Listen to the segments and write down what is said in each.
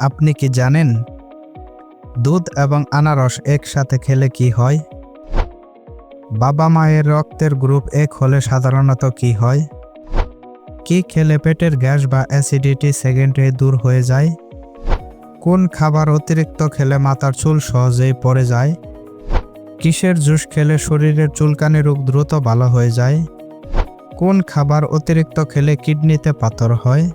আপনি কি জানেন? দুধ এবং আনারস একসাথে খেলে কি হয়? বাবা মায়ের রক্তের গ্রুপ এক হলে সাধারণত কি হয়? কি খেলে পেটের গ্যাস বা অ্যাসিডিটি সেকেন্ডে দূর হয়ে যায়? কোন খাবার অতিরিক্ত খেলে মাথার চুল সহজেই পড়ে যায়? কিসের জুস খেলে শরীরের চুলকানি রোগ দ্রুত ভালো হয়ে যায়? কোন খাবার অতিরিক্ত খেলে কিডনিতে পাথর হয়?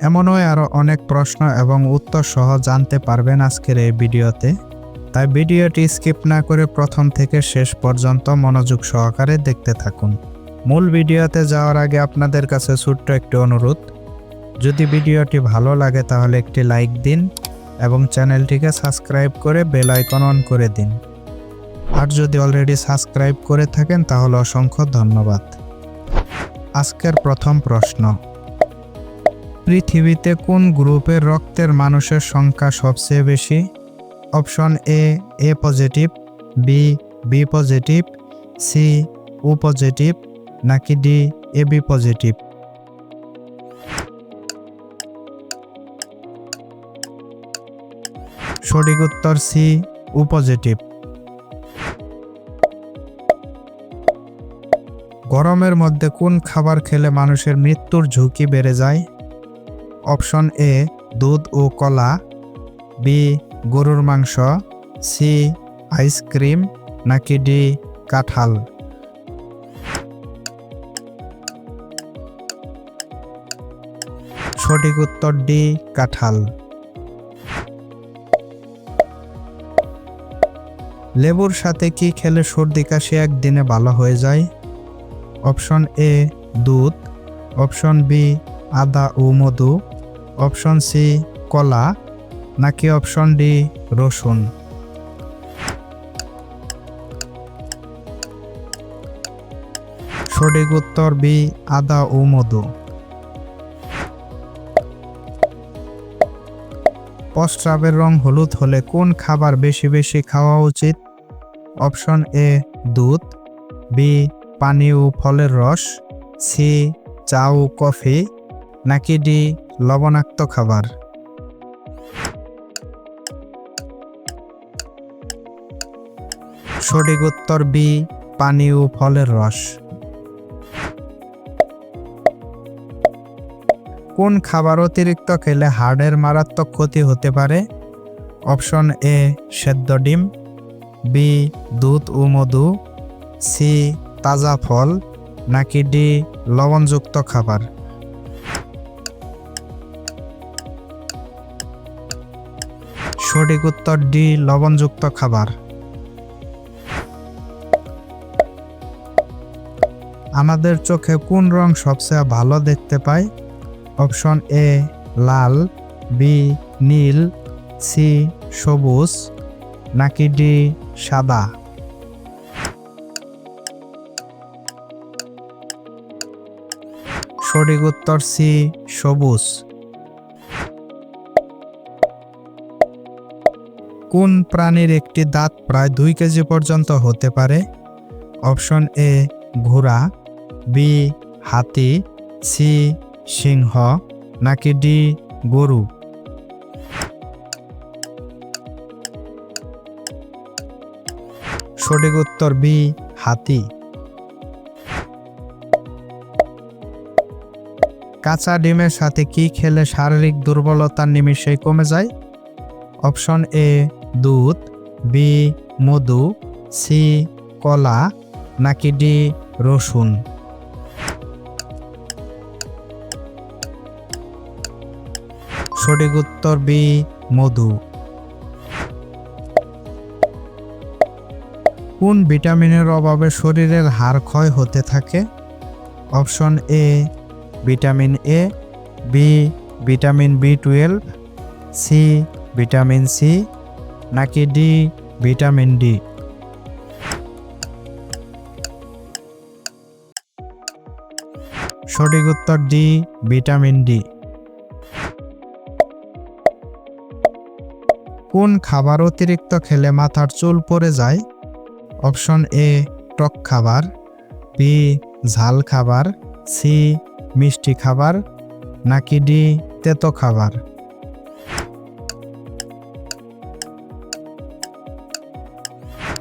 এমনও আরও অনেক প্রশ্ন এবং উত্তর সহ জানতে পারবেন আজকের এই ভিডিওতে। তাই ভিডিওটি স্কিপ না করে প্রথম থেকে শেষ পর্যন্ত মনোযোগ সহকারে দেখতে থাকুন। মূল ভিডিওতে যাওয়ার আগে আপনাদের কাছে ছোট্ট একটি অনুরোধ। যদি ভিডিওটি ভালো লাগে তাহলে একটি লাইক দিন এবং চ্যানেলটিকে সাবস্ক্রাইব করে বেল আইকন অন করে দিন। আর যদি অলরেডি সাবস্ক্রাইব করে থাকেন তাহলে অসংখ্য ধন্যবাদ। আজকের প্রথম প্রশ্ন। পৃথিবীতে কোন গ্রুপের রক্তের মানুষের সংখ্যা সবচেয়ে বেশি? Option A A positive B B positive C O positive নাকি ডি এ বি পজিটিভ সঠিক উত্তর সি ও পজিটিভ গরমের মধ্যে কোন খাবার খেলে মানুষের মৃত্যুর ঝুঁকি বেড়ে যায়? অপশন এ, দুধ ও কলা, বি, গরুর মাংস, সি, আইসক্রিম, নাকি ডি, কাঁঠাল। সঠিক উত্তর ডি, কাঁঠাল। লেবুর সাথে কি খেলে সর্দি কাশি একদিনে ভালো হয়ে যায়? অপশন এ, দুধ। অপশন বি, আদা ও মধু। অপশন সি, কলা, নাকি অপশন ডি, রসুন? সঠিক উত্তর বি, আদা ও মধু। প্রস্রাবের রং হলুদ হলে কোন খাবার বেশি বেশি খাওয়া উচিত? অপশন এ, দুধ। বি, পানি ও ফলের রস। সি, চা ও কফি। নাকি ডি লবণাক্ত খাবার। সঠিক উত্তর বি পানি ও ফলের রস। কোন খাবার অতিরিক্ত খেলে হার্টের মারাত্মক ক্ষতি হতে পারে? অপশন এ, সেদ্ধ ডিম। বি, দুধ ও মধু। সি, তাজা ফল। নাকি ডি, লবণযুক্ত খাবার। সঠিক উত্তর ডি, লবণযুক্ত খাবার। আমাদের চোখে কোন রং সবচেয়ে ভালো দেখতে পায়? অপশন এ, লাল, বি, নীল, সি, সবুজ, নাকি ডি, সাদা? সঠিক উত্তর সি, সবুজ। কোন প্রাণীর একটি দাঁত প্রায় দুই কেজি পর্যন্ত হতে পারে? অপশন এ, ঘোড়া, বি, হাতি, সি, সিংহ, নাকি ডি, গরু? সঠিক উত্তর বি, হাতি। কাঁচা ডিমের সাথে কি খেলে শারীরিক দুর্বলতার নিমিষেই কমে যায়? অপশন এ দুধ, বি, মধু, সি, কলা, নাকি ডি, রসুন। সঠিক উত্তর বি, মধু। কোন ভিটামিনের অভাবে শরীরের হাড় ক্ষয় হতে থাকে? Option A, vitamin A, B, vitamin B twelve, C, vitamin C নাকি ডি, ভিটামিন ডি? সঠিক উত্তর ডি, ভিটামিন ডি। কোন খাবার অতিরিক্ত খেলে মাথার চুল পড়ে যায়? অপশন এ, টক খাবার, বি, ঝাল খাবার, সি, মিষ্টি খাবার, নাকি ডি, তেতো খাবার?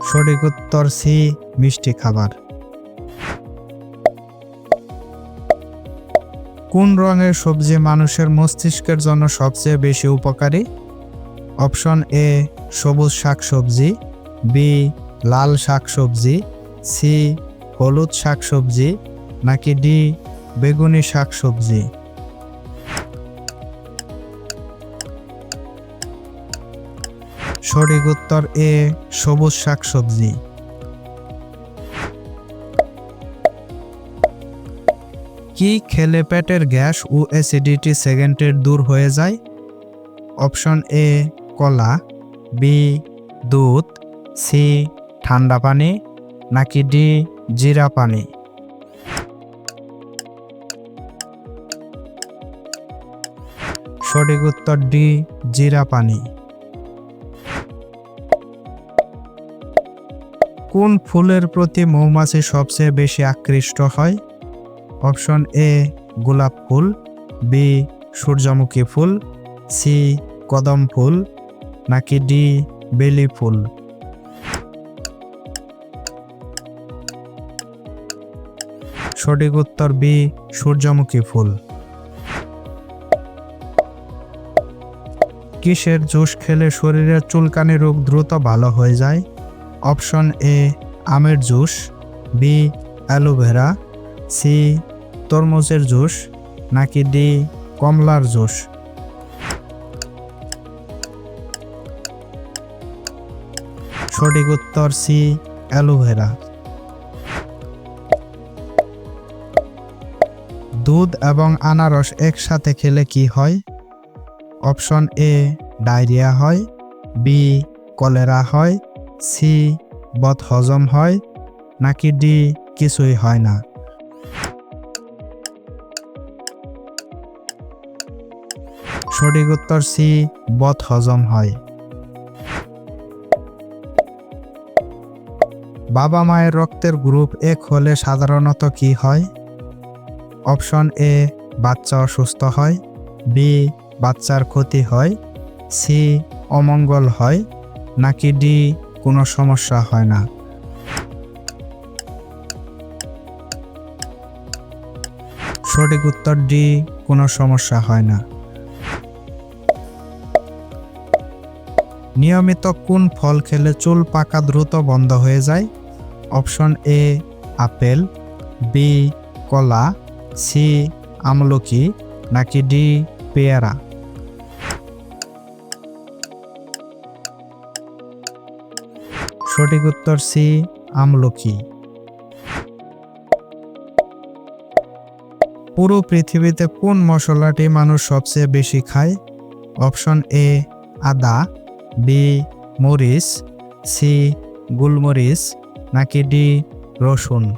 সঠিক উত্তর সি মিষ্টি খাবার। কোন রঙের সবজি মানুষের মস্তিষ্কের জন্য সবচেয়ে বেশি উপকারী? অপশন এ, সবুজ শাকসবজি, বি, লাল শাকসবজি, সি, হলুদ শাকসবজি, নাকি ডি, বেগুনি শাকসবজি। সঠিক উত্তর এ, সবুজ শাকসবজি। কি খেলে পেটের গ্যাস ও অ্যাসিডিটি সেকেন্ডের দূর হয়ে যায়? অপশন এ, কলা, বি, দুধ, সি, ঠান্ডা পানি, নাকি ডি, জিরা পানি? সঠিক উত্তর ডি, জিরা পানি। কোন ফুলের প্রতি মৌমাছি সবচেয়ে বেশি আকৃষ্ট হয়? অপশন এ, গোলাপ ফুল, বি, সূর্যমুখী ফুল, সি, কদম ফুল, নাকি ডি, বেলি ফুল। সঠিক উত্তর বি, সূর্যমুখী ফুল। কিসের জুস খেলে শরীরের চুলকানি রোগ দ্রুত ভালো হয়ে যায়? অপশন এ, আমের juice, B, aloe vera, C, তরমুজের জুস, নাকি ডি, কমলার জুস। সঠিক উত্তর সি, অ্যালোভেরা। দুধ এবং আনারস একসাথে খেলে কি হয়? অপশন এ, ডায়রিয়া হয়, বি, কলেরা হয় সি বদ হজম হয়, নাকি ডি কিছুই হয় না? সঠিক উত্তর সি বদ হজম হয়। বাবা মায়ের রক্তের গ্রুপ এক হলে সাধারণত কি হয়? অপশন এ, বাচ্চা অসুস্থ হয়। বি, বাচ্চার ক্ষতি হয়। সি, অমঙ্গল হয়। নাকি ডি কোনো সমস্যা হয় না। সঠিক উত্তর ডি কোনো সমস্যা হয় না। নিয়মিত কোন ফল খেলে চুল পাকা দ্রুত বন্ধ হয়ে যায়? অপশন এ আপেল বি কলা সি আমলকি, নাকি ডি পেয়ারা? সঠিক উত্তর সি, আমলকি। পুরো পৃথিবীতে কোন মশলাটি মানুষ সবচেয়ে বেশি খায়? অপশন এ, আদা, বি, মরিচ, সি, গুলমরিচ, নাকি ডি, রসুন।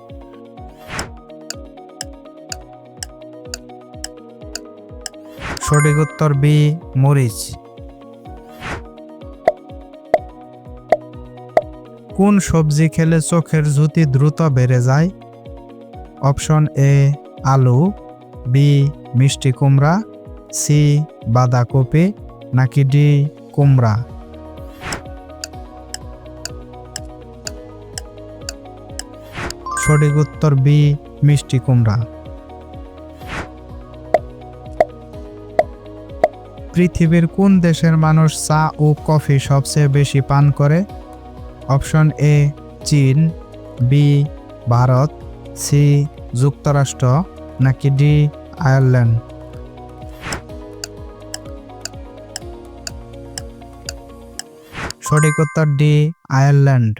সঠিক উত্তর বি, মরিচ। কোন সবজি খেলে চোখের জ্যোতি দ্রুত বেড়ে যায়? অপশন এ, আলু, বি, মিষ্টি কুমড়া, সি, বাঁধাকপি, নাকি ডি, কুমড়া? সঠিক উত্তর বি, মিষ্টি কুমড়া। পৃথিবীর কোন দেশের মানুষ চা ও কফি সবচেয়ে বেশি পান করে? অপশন এ চীন বি ভারত সি যুক্তরাষ্ট্র নাকি ডি আয়ারল্যান্ড? সঠিক উত্তর ডি আয়ারল্যান্ড।